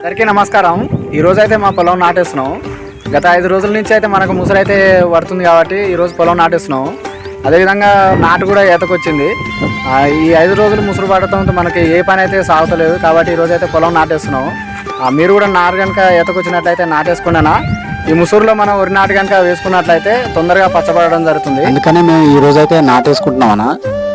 అందరికీ నమస్కారం. ఈరోజు అయితే మా పొలం నాటేస్తున్నాం. గత ఐదు రోజుల నుంచి అయితే మనకు ముసరైతే పడుతుంది కాబట్టి ఈరోజు పొలం నాటేస్తున్నాం. అదేవిధంగా నాటు కూడా ఈతకొచ్చింది ఈ ఐదు రోజులు ముసురు పడటంతో మనకి ఏ పని అయితే సాగుతలేదు కాబట్టి ఈ అయితే పొలం నాటేస్తున్నాం. మీరు కూడా నారు కనుక ఈతకొచ్చినట్లయితే నాటేసుకున్నానా? ఈ ముసురులో మనం వరి నాటు కనుక వేసుకున్నట్లయితే తొందరగా పచ్చబడడం జరుగుతుంది. అందుకనే మేము ఈ అయితే నాటేసుకుంటున్నామన్నా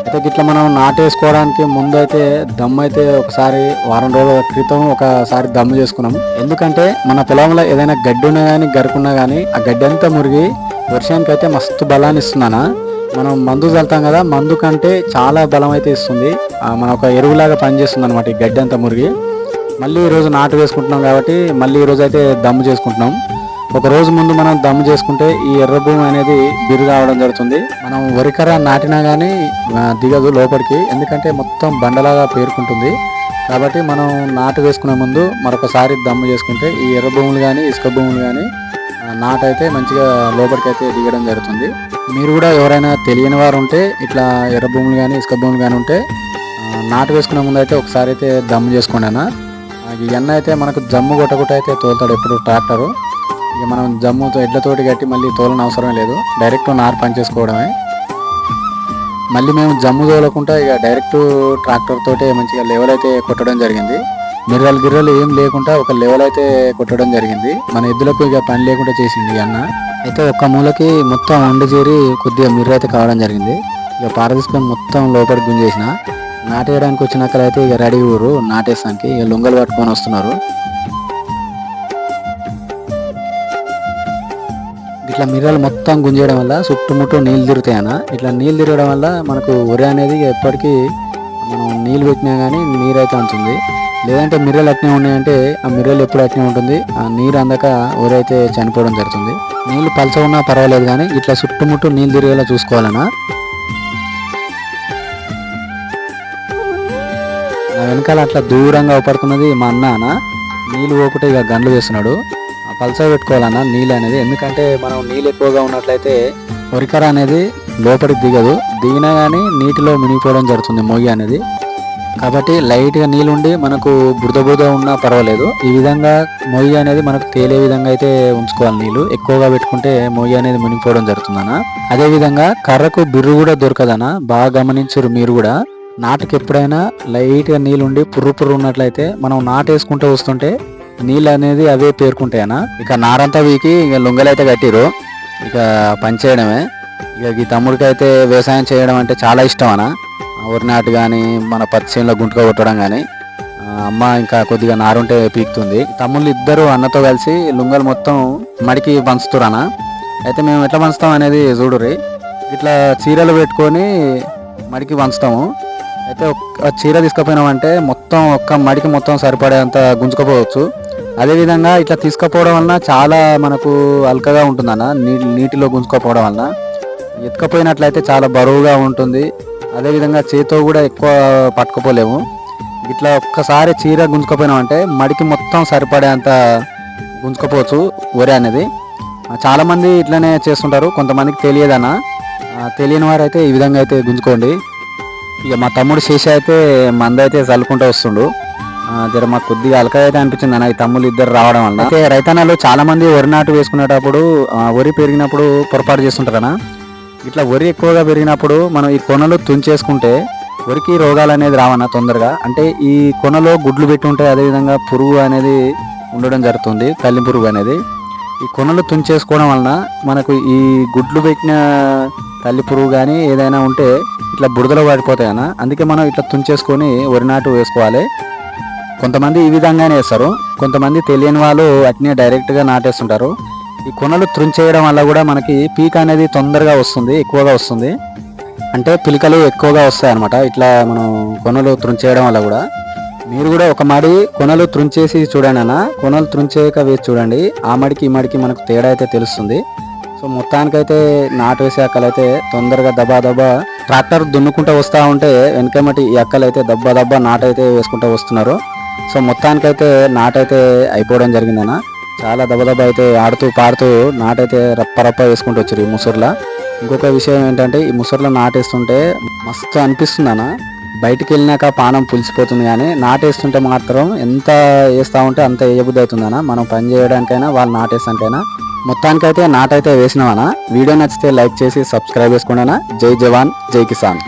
అయితే గిట్లా మనం నాటేసుకోవడానికి ముందు అయితే దమ్ము అయితే ఒకసారి వారం రోజుల క్రితం ఒకసారి దమ్ము చేసుకున్నాం ఎందుకంటే మన పొలంలో ఏదైనా గడ్డి ఉన్నా కానీ గరుకున్నా కానీ ఆ గడ్డి అంతా మురిగి వర్షానికి అయితే మస్తు బలాన్ని ఇస్తున్నానా. మనం మందు చల్లుతాం కదా మందు కంటే చాలా బలం అయితే ఇస్తుంది. మన ఒక ఎరువులాగా పనిచేస్తుంది అనమాట ఈ గడ్డి అంతా మురిగి. మళ్ళీ ఈరోజు నాటు వేసుకుంటున్నాం కాబట్టి మళ్ళీ ఈరోజు అయితే దమ్ము చేసుకుంటున్నాం. ఒక రోజు ముందు మనం దమ్ము చేసుకుంటే ఈ ఎర్ర భూమి అనేది బిరుగు రావడం జరుగుతుంది. మనం వరికర నాటినా కానీ దిగదు లోపలికి. ఎందుకంటే మొత్తం బండలాగా పేరుకుంటుంది. కాబట్టి మనం నాటు వేసుకునే ముందు మరొకసారి దమ్ము చేసుకుంటే ఈ ఎర్ర భూములు కానీ ఇసుక భూములు కానీ నాటైతే మంచిగా లోపలికి అయితే దిగడం జరుగుతుంది. మీరు కూడా ఎవరైనా తెలియని వారు ఉంటే ఇట్లా ఎర్ర భూములు కానీ ఇసుక భూములు కానీ ఉంటే నాటు వేసుకునే ముందు అయితే ఒకసారి అయితే దమ్ము చేసుకోండి అన్న. ఈ ఎన్న అయితే మనకు జమ్ము కొట్టకుట అయితే తోలుతాడు ఎప్పుడు ట్రాక్టరు. ఇక మనం జమ్ముతో ఎడ్లతోటి కట్టి మళ్ళీ తోలని అవసరం లేదు. డైరెక్ట్ నారు పనిచేసుకోవడమే మళ్ళీ మేము జమ్ము తోలకుండా ఇక డైరెక్ట్ ట్రాక్టర్ తోటే మంచిగా లెవెల్ అయితే కొట్టడం జరిగింది. మిర్రలు గిర్రలు ఏం లేకుండా ఒక లెవెల్ అయితే కొట్టడం జరిగింది. మన ఎద్దులకు ఇక పని లేకుండా చేసింది అన్న. అయితే ఒక్క మూలకి మొత్తం వండి చేరి కొద్దిగా మిర్ర అయితే కావడం జరిగింది. ఇక పార తీసుకొని మొత్తం లోపలికి గుంజేసిన. నాటేయడానికి వచ్చినాకలైతే ఇక రెడీ ఊరు నాటేస్తానికి. ఇక లొంగలు పట్టుకొని వస్తున్నారు. ఇట్లా మిర్రలు మొత్తం గుంజేయడం వల్ల చుట్టుముట్టు నీళ్ళు తిరుగుతాయన్న ఇట్లా నీళ్ళు తిరగడం వల్ల మనకు వరి అనేది ఎప్పటికీ మనం నీళ్ళు పెట్టినా కానీ నీరు అయితే ఉంటుంది లేదంటే మిర్రలు అట్నే ఉన్నాయంటే ఆ మిర్రలు ఎప్పుడు అట్నే ఉంటుంది. ఆ నీరు అందక వరి అయితే చనిపోవడం జరుగుతుంది. నీళ్ళు పలస ఉన్నా పర్వాలేదు కానీ ఇట్లా చుట్టుముట్టు నీళ్ళు తిరిగేలా చూసుకోవాలన్నా. నా వెనకాల అట్లా దూరంగా అవపడుతున్నది మా అన్న అన్న. నీళ్ళు పోకుంటే ఇక గండ్లు వేస్తున్నాడు. పల్స పెట్టుకోవాలన్నా నీళ్ళు అనేది. ఎందుకంటే మనం నీళ్ళు ఎక్కువగా ఉన్నట్లయితే వరికర అనేది లోపలికి దిగదు. దిగినా కానీ నీటిలో మునిగిపోవడం జరుగుతుంది మొయ్యి అనేది. కాబట్టి లైట్గా నీళ్ళు ఉండి మనకు బురద బురద ఉన్నా పర్వాలేదు. ఈ విధంగా మొయ్యి అనేది మనకు తేలే విధంగా అయితే ఉంచుకోవాలి నీళ్ళు. ఎక్కువగా పెట్టుకుంటే మొయ్యి అనేది మునిగిపోవడం జరుగుతుందన్న. అదేవిధంగా కర్రకు బిర్రు కూడా దొరకదన్న. బాగా గమనించరు మీరు కూడా. నాటుకి ఎప్పుడైనా లైట్గా నీళ్ళు ఉండి పుర్రు పుర్రు ఉన్నట్లయితే మనం నాటు వేసుకుంటూ వస్తుంటే నీళ్ళు అనేది అవే పేరుకుంటాయనా ఇక నారంతా వీకి ఇక లొంగలైతే కట్టిరు ఇక పని చేయడమే. ఇక ఈ తమ్ముడికి అయితే వ్యవసాయం చేయడం అంటే చాలా ఇష్టం అన్న వరి నాటు కానీ మన పత్తి చేనులో కొట్టడం కానీ అమ్మ ఇంకా కొద్దిగా నారుంటే పీకుతుంది. తమ్ముళ్ళు ఇద్దరు అన్నతో కలిసి లుంగలు మొత్తం మడికి పంచుతురు అయితే మేము ఎట్లా పంచుతాం అనేది చూడుర్రి. ఇట్లా చీరలు పెట్టుకొని మడికి పంచుతాము. అయితే ఒక్క చీర తీసుకుపోయినామంటే మొత్తం ఒక్క మడికి మొత్తం సరిపడేంత గుంజుకపోవచ్చు. అదేవిధంగా ఇట్లా తీసుకుపోవడం వలన చాలా మనకు అల్కగా ఉంటుందన్న. నీ నీటిలో గుంజుకోపోవడం వలన. ఎత్తుకపోయినట్లయితే చాలా బరువుగా ఉంటుంది. అదేవిధంగా చేతితో కూడా ఎక్కువ పట్టుకుపోలేము. ఇట్లా ఒక్కసారి చీర గుంజుకపోయినామంటే మడికి మొత్తం సరిపడేంత గుంజుకపోవచ్చు వరి అనేది. చాలామంది ఇట్లనే చేస్తుంటారు. కొంతమందికి తెలియదన్న. తెలియని వారు అయితే ఈ విధంగా అయితే గుంజుకోండి. ఇక మా తమ్ముడు శేష అయితే మందైతే చల్లుకుంటూ వస్తుండు. జర మాకు కొద్దిగా అలక అయితే అనిపించింది అన్న ఈ తమ్ముళ్ళు ఇద్దరు రావడం వల్ల. అయితే రైతన్నలు చాలా మంది వరి నాటు వేసుకునేటప్పుడు వరి పెరిగినప్పుడు పొరపాటు చేస్తుంటారనా ఇట్లా వరి ఎక్కువగా పెరిగినప్పుడు మనం ఈ కొనలు తుంచేసుకుంటే వరికి రోగాలు అనేది రావన్న తొందరగా. అంటే ఈ కొనలో గుడ్లు పెట్టి ఉంటాయి అదేవిధంగా పురుగు అనేది ఉండడం జరుగుతుంది తల్లి పురుగు అనేది. ఈ కొనలు తుంచేసుకోవడం వలన మనకు ఈ గుడ్లు పెట్టిన తల్లి పురుగు కానీ ఏదైనా ఉంటే ఇట్లా బురదలో పడిపోతాయన్న అందుకే మనం ఇట్లా తుంచేసుకొని వరి నాటు వేసుకోవాలి. కొంతమంది ఈ విధంగానే వేస్తారు. కొంతమంది తెలియని వాళ్ళు అట్నే డైరెక్ట్గా నాటేస్తుంటారు. ఈ కొనలు త్రుంచేయడం వల్ల కూడా మనకి పీక్ అనేది తొందరగా వస్తుంది ఎక్కువగా వస్తుంది. అంటే పిలకలు ఎక్కువగా వస్తాయి అనమాట ఇట్లా మనం కొనలు త్రుంచేయడం వల్ల కూడా. మీరు కూడా ఒక మడి కొనలు త్రుంచేసి చూడండి అన్న. కొనలు త్రుంచేయక వేసి చూడండి. ఆ మడికి ఈ మడికి మనకు తేడా అయితే తెలుస్తుంది. సో మొత్తానికైతే నాటు వేసే అక్కలైతే తొందరగా దబా దబా ట్రాక్టర్ దున్నుకుంటూ వస్తూ ఉంటే వెనకమటి ఈ అక్కలైతే దబ్బా దబ్బా నాటైతే వేసుకుంటూ వస్తున్నారు. సో మొత్తానికైతే నాటైతే అయిపోవడం జరిగిందన్న. చాలా దబదబ అయితే ఆడుతూ పాడుతూ నాటైతే రప్ప రప్ప వేసుకుంటూ వచ్చారు ఈ ముసుర్లా. ఇంకొక విషయం ఏంటంటే ఈ ముసుర్లో నాటేస్తుంటే మస్తు అనిపిస్తుంది అన్న బయటికి వెళ్ళినాక పానం పులిసిపోతుంది కానీ నాటేస్తుంటే మాత్రం ఎంత వేస్తా ఉంటే అంత వేయబుద్ధి అవుతుందనా మనం పని చేయడానికైనా వాళ్ళు నాటేస్తానికైనా మొత్తానికైతే నాటైతే వేసినామన్నా. వీడియో నచ్చితే లైక్ చేసి సబ్స్క్రైబ్ చేసుకోండి జై జవాన్ జై కిసాన్.